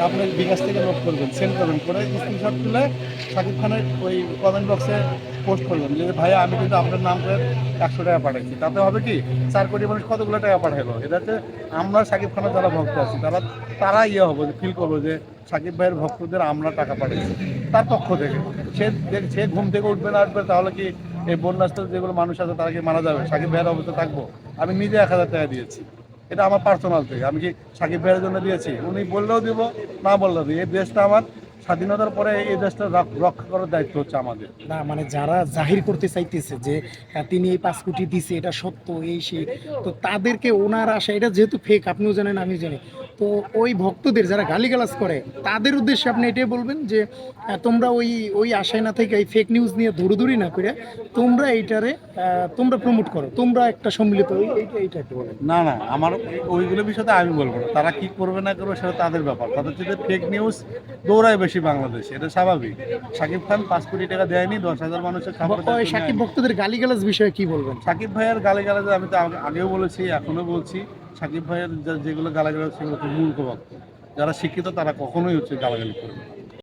আপনি বিকাশ থেকে নোট করবেন সেন্ড করবেন, করে স্ক্রিনশট তুলে শাকিব খানের ওই কমেন্ট বক্সে পোস্ট করবেন, যে ভাইয়া আমি কিন্তু আপনার নাম করে একশো টাকা পাঠাইছি। তাতে হবে কি, চার কোটি মানুষ কতগুলো টাকা পাঠাইলো? এটাতে আমরা শাকিব খানের যারা ভক্ত আছি, তারা তারা ইয়ে হব ফিল করব যে শাকিব ভাইয়ের ভক্তদের আমরা টাকা পাঠাইছি, তার পক্ষ থেকে। সে দেখ- সে ঘুম থেকে উঠবে না, আসবে তাহলে কি এই বন্যাস্ত যেগুলো মানুষ আছে, তারা কি মারা যাবে? শাকিব ভাইয়ের অবস্থা থাকব? আমি নিজে এক হাজার টাকা দিয়েছি। এটা আমার পার্সোনাল থেকে। আমি কি সাকিব ভাইয়ের জন্য দিয়েছি? উনি বললেও দিব না বললেও দিব। এই দেশটা আমার স্বাধীনতার পরে এই দেশটা রক- রক্ষা করার দায়িত্ব হচ্ছে আমাদের। না মানে যারা জাহির করতে চাইতেছে যে আহ, তিনি এই পাঁচ কোটি দিছে এটা সত্য এই সেই তো তাদেরকে ওনার আশা এটা যেহেতু ফেক আপনিও জানেন আমি জানি। তো ওই ভক্তদের যারা গালিগালাজ করে তাদের উদ্দেশ্যে আপনি এটাই বলবেন যে তোমরা ওই ওই আশায় না থেকে এই ফেক নিউজ নিয়ে দৌড়দৌড়ি না করে তোমরা এইটারে তোমরা প্রমোট করো তোমরা একটা সম্মিলিত এইটা একটু বলেন। না না আমার ওইগুলো বিষয়তে আমি বলব না। তারা কি করবে না করবে সেটা তাদের ব্যাপার। তাদের হচ্ছে যে ফেক নিউজ দৌড়ায় বেশি বাংলাদেশে এটা স্বাভাবিক। সাকিব খান পাঁচ কোটি টাকা দেয়নি দশ হাজার মানুষের খাবার সাকিব ভক্তদের গালিগালাজ বিষয়ে কি বলবেন? সাকিব ভাইয়ের গালে গালাজে আমি তো আগে- আগেও বলেছি এখনও বলছি। সাকিব ভাইয়ের যেগুলো গালাগালি সেগুলো মূর্খ ভক্ত যারা শিক্ষিত তারা কখনোই হচ্ছে গালাগালি করবে।